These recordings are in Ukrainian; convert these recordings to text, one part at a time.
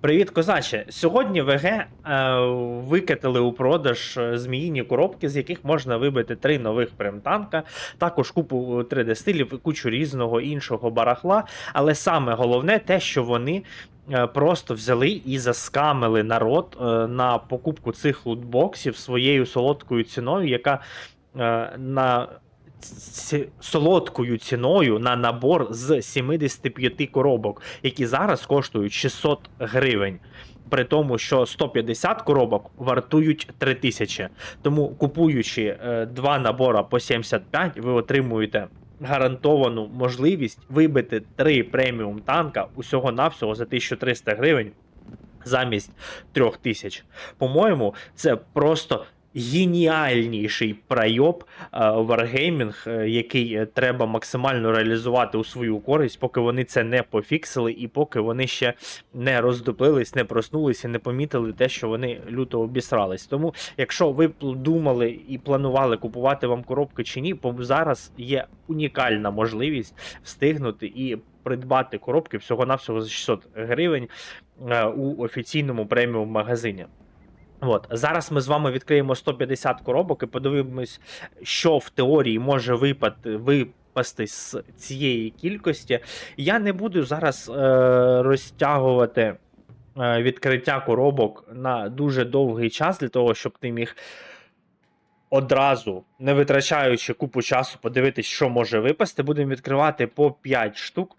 Привіт, козаче! Сьогодні ВГ е, викатили у продаж е, зміїні коробки, з яких можна вибити три нових прем-танка, також купу 3D стилів і кучу різного іншого барахла. Але саме головне те, що вони е, просто взяли і заскамили народ е, на покупку цих лутбоксів своєю солодкою ціною, яка е, на солодкою ціною на набор з 75 коробок, які зараз коштують 600 гривень. При тому, що 150 коробок вартують 3000. Тому купуючи е, два набора по 75, ви отримуєте гарантовану можливість вибити три преміум танка усього-навсього за 1300 гривень замість 3000. По-моєму, це просто геніальніший пройоб е, Wargaming, е, який е, треба максимально реалізувати у свою користь, поки вони це не пофіксили, і поки вони ще не роздуплились, не проснулись і не помітили те, що вони люто обісрались. Тому, якщо ви думали і планували купувати вам коробки чи ні, зараз є унікальна можливість встигнути і придбати коробки всього-навсього за 600 гривень е, у офіційному преміум магазині. От зараз ми з вами відкриємо 150 коробок і подивимось, що в теорії може випати, випасти з цієї кількості. Я не буду зараз е, розтягувати е, відкриття коробок на дуже довгий час для того, щоб ти міг одразу, не витрачаючи купу часу, подивитись, що може випасти. Будемо відкривати по 5 штук.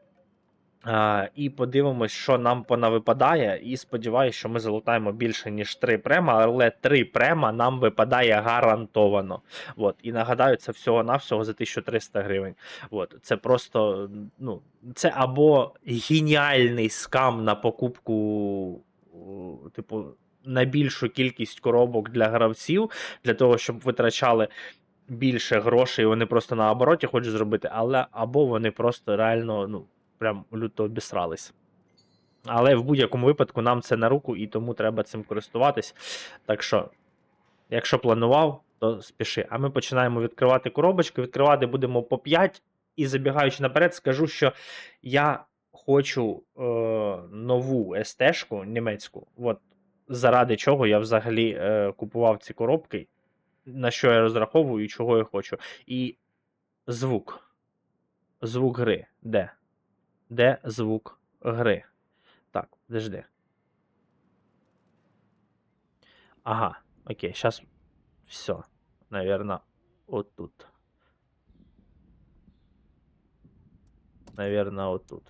І подивимось, що нам понавипадає. І сподіваюся, що ми залутаємо більше, ніж 3 према, але 3 према нам випадає гарантовано. От. І нагадаю, це всього-навсього за 1300 гривень. От. Це просто, ну, це або геніальний скам на покупку, типу, на більшу кількість коробок для гравців, для того, щоб витрачали більше грошей, вони просто на обороті хочуть зробити, але або вони просто реально, ну прям люто обісрались. Але в будь-якому випадку нам це на руку, і тому треба цим користуватись. Так що, якщо планував, то спіши. А ми починаємо відкривати коробочки. Відкривати будемо по 5. І забігаючи наперед, скажу, що я хочу е, нову СТ-шку німецьку. От заради чого я взагалі е, купував ці коробки, на що я розраховую і чого я хочу. І звук. Звук гри. Де? Де звук гри? Так, подожди. Ага, окей, сейчас все. Наверное, вот тут. Наверное, вот тут.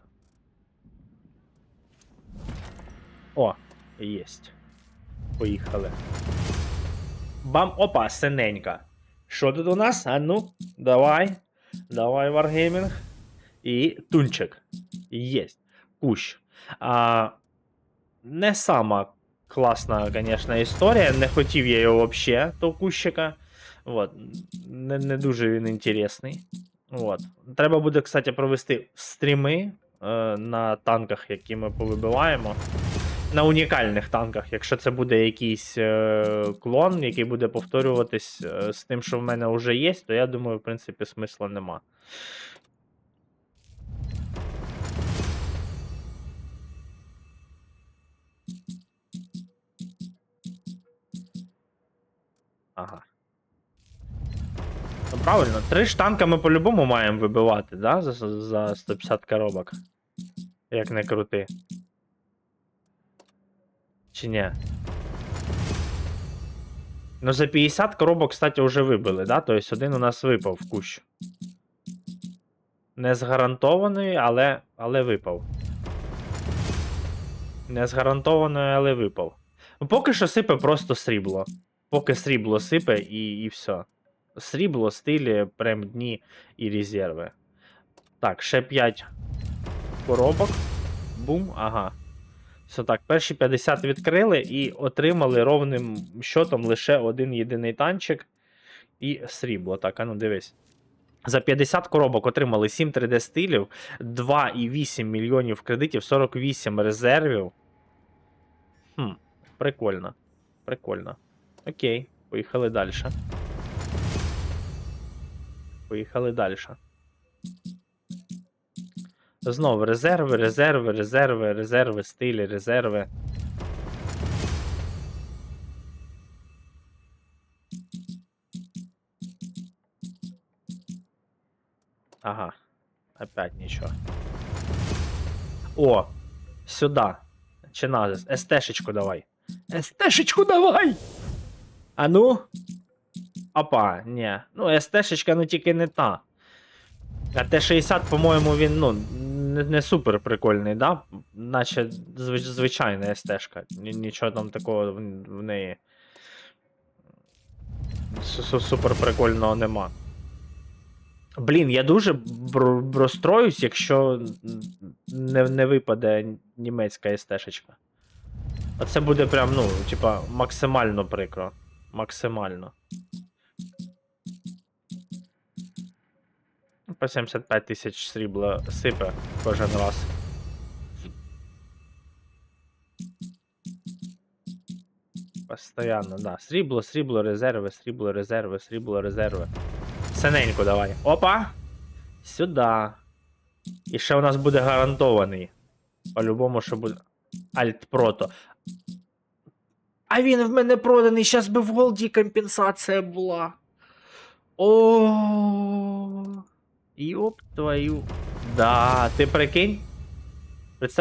О, есть. Поїхали. Бам, опа, синенька. Що тут у нас? А ну, давай. Давай, Wargaming. І тунчик. Єсть. Кущ. А, не сама класна, звісно, історія. Не хотів я його взагалі, того кущика. Вот. Не, не дуже він інтересний. Вот. Треба буде, кстати, провести стріми е, на танках, які ми повибиваємо. На унікальних танках, якщо це буде якийсь е, клон, який буде повторюватись е, з тим, що в мене вже є, то я думаю, в принципі, смисла нема. Ага. Ну правильно, три штанка ми по-любому маємо вибивати, да? За, за 150 коробок. Як не крути. Чи ні? Ну, за 50 коробок, кстати, вже вибили, да? Тобто один у нас випав в кущ. Не з гарантованої, але, але випав. Не з гарантованої, але випав. Ну, поки що сипе просто срібло. Поки срібло сипе і, і все. Срібло, стилі, прем дні і резерви. Так, ще 5 коробок. Бум, ага. Все так, перші 50 відкрили і отримали ровним щотом лише один єдиний танчик і срібло. Так, а ну дивись. За 50 коробок отримали 7 3D стилів, 2,8 мільйонів кредитів, 48 резервів. Хм, прикольно. Прикольно. Окей, поїхали далі. Поїхали далі. Знову резерви, резерви, резерви, резерви, стилі, резерви. Ага. Опять нічого. О! Сюда. Чи назис? СТшечку давай. СТшечку давай! А ну? Опа, ні. Ну, СТшечка, ну тільки не та. А Т-60, по-моєму, він, ну, не, не супер прикольний, да? Наче звич, звичайна СТшка. Ні- Нічого там такого в, неї. су- су- Супер прикольного нема. Блін, я дуже розстроюсь, якщо не, не випаде німецька СТшечка. Оце буде прям, ну, типа, максимально прикро. Максимально. По 75 тисяч срібла сипе кожен раз. Постоянно, да. Срібло, срібло, резерви, срібло, резерви, срібло, резерви. Синенько давай. Опа! Сюда. І ще у нас буде гарантований. По-любому, що буде. Альт прото. А він в мене проданий, щас би в голді компенсація була. О. Йоп твою. Да, ти прикинь?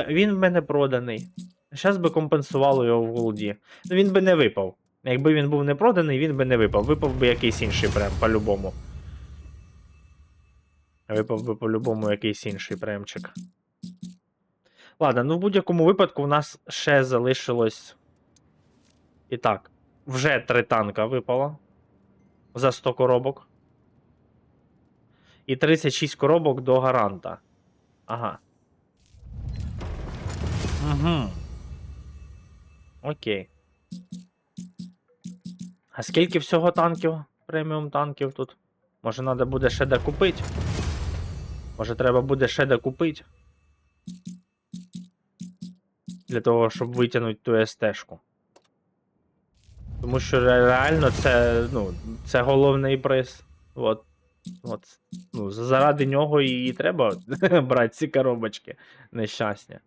Він в мене проданий. Щас би компенсувало його в голді. Ну він би не випав. Якби він був не проданий, він би не випав. Випав би якийсь інший прем, по-любому. Випав би по-любому якийсь інший премчик. Ладно, ну в будь-якому випадку в нас ще залишилось. І так, вже три танка випало. За 100 коробок. І 36 коробок до гаранта. Ага. Угу. Окей. А скільки всього танків? Преміум танків тут? Може треба буде ще докупити? Може треба буде ще докупити? Для того, щоб витягнути ту СТ-шку. Тому що реально це, ну, це головний приз. От. От. Ну, заради нього і треба брати ці коробочки нещасні.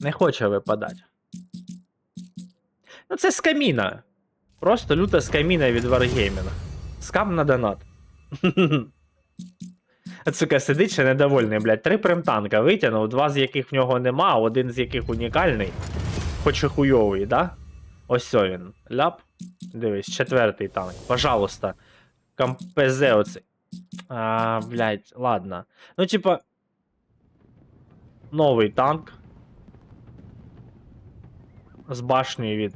Не хоче випадати. Ну, це скаміна. Просто люта скаміна від Wargaming. Скам на донат. Сука, сидить ще недовольний, блядь. Три примтанка витягнув, два з яких в нього нема, один з яких унікальний. Хоч і хуйовий, да? Ось він. Ляп. Дивись, четвертий танк. Пожалуйста. КМПЗ оцей. А, блядь, ладно. Ну, типа. Новий танк. З башнею від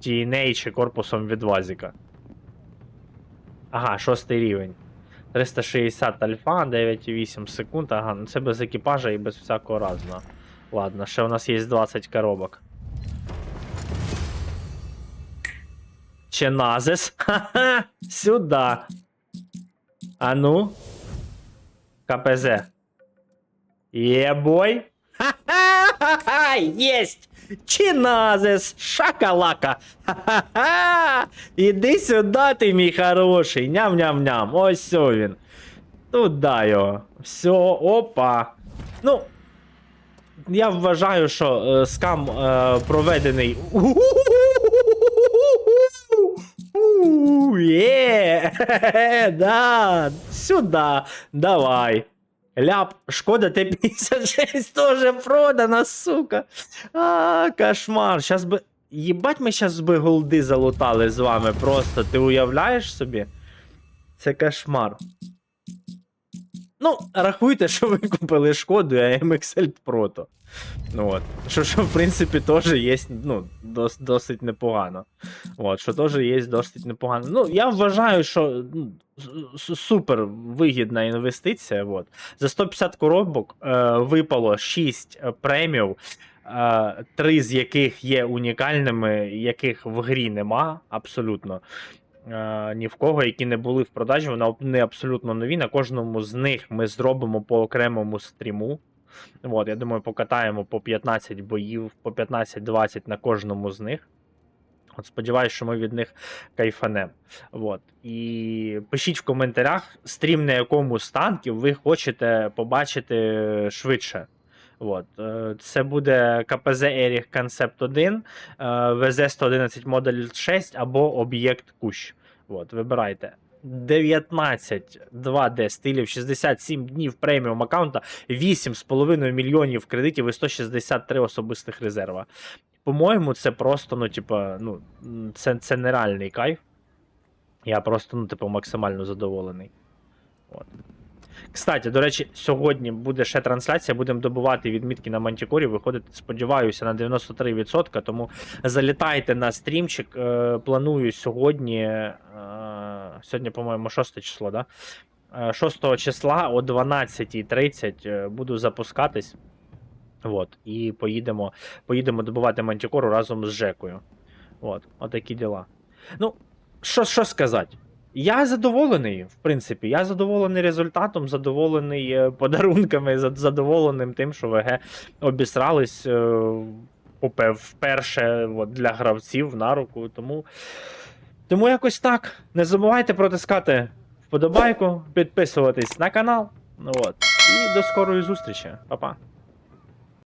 TNA чи корпусом від Вазіка. Ага, шостий рівень. 360 альфа, 9,8 секунд. Ага, ну це без екіпажа і без всякого разного. Ладно, ще у нас є 20 коробок. Ченазис. Ха-ха! Сюда. А ну. КПЗ. Ебой. Ха-ха! Есть! Чиназис! Шакалака! Ха-ха-ха! Іди сюди, ти мій хороший. Ням-ням-ням. Ось він. Туда його. Все, опа. Ну. Я вважаю, що е, скам е, проведений. Є! Да! Сюда! Давай! Ляп, шкода, Т-56 тоже продана, сука. А, кошмар. Щас би. Єбать, ми щас би голди залутали з вами просто. Ти уявляєш собі? Це кошмар. Ну, рахуйте, що ви купили шкоду, а MXL Proto. Ну от. Що, що, в принципі, теж є, ну, дос, досить непогано. От, що теж є досить непогано. Ну, я вважаю, що ну, супер вигідна інвестиція. От. За 150 коробок е, випало 6 премів, е, 3 з яких є унікальними, яких в грі нема абсолютно. Е, ні в кого, які не були в продажі, вони абсолютно нові. На кожному з них ми зробимо по окремому стріму. От, я думаю, покатаємо по 15 боїв, по 15-20 на кожному з них. От сподіваюсь, що ми від них кайфанемо. От. І пишіть в коментарях, стрім на якому з танків ви хочете побачити швидше. От. е, Це буде КПЗ Еріх Concept 1, е, ВЗ-111 Модуль 6 або Об'єкт Кущ. От, вибирайте. 19 2D стилів, 67 днів преміум аккаунта, 8,5 мільйонів кредитів і 163 особистих резерва. По-моєму, це просто, ну, типа, ну, це, це нереальний кайф. Я просто, ну, типу, максимально задоволений. От. Кстати, до речі, сьогодні буде ще трансляція, будемо добувати відмітки на Мантікорі. Виходить, сподіваюся, на 93%. Тому залітайте на стрімчик. Е, планую сьогодні. Е, сьогодні, по-моєму, 6 число, да? Е, 6 числа о 12.30 е, буду запускатись. От, і поїдемо, поїдемо добувати Мантікору разом з Жекою. От, отакі діла. Ну, що сказати? Я задоволений, в принципі. Я задоволений результатом, задоволений е, подарунками, зад- задоволеним тим, що ВГ обісрались е, вперше от, для гравців на руку. Тому, тому якось так. Не забувайте протискати вподобайку, підписуватись на канал. Ну, от. І до скорої зустрічі. Па-па.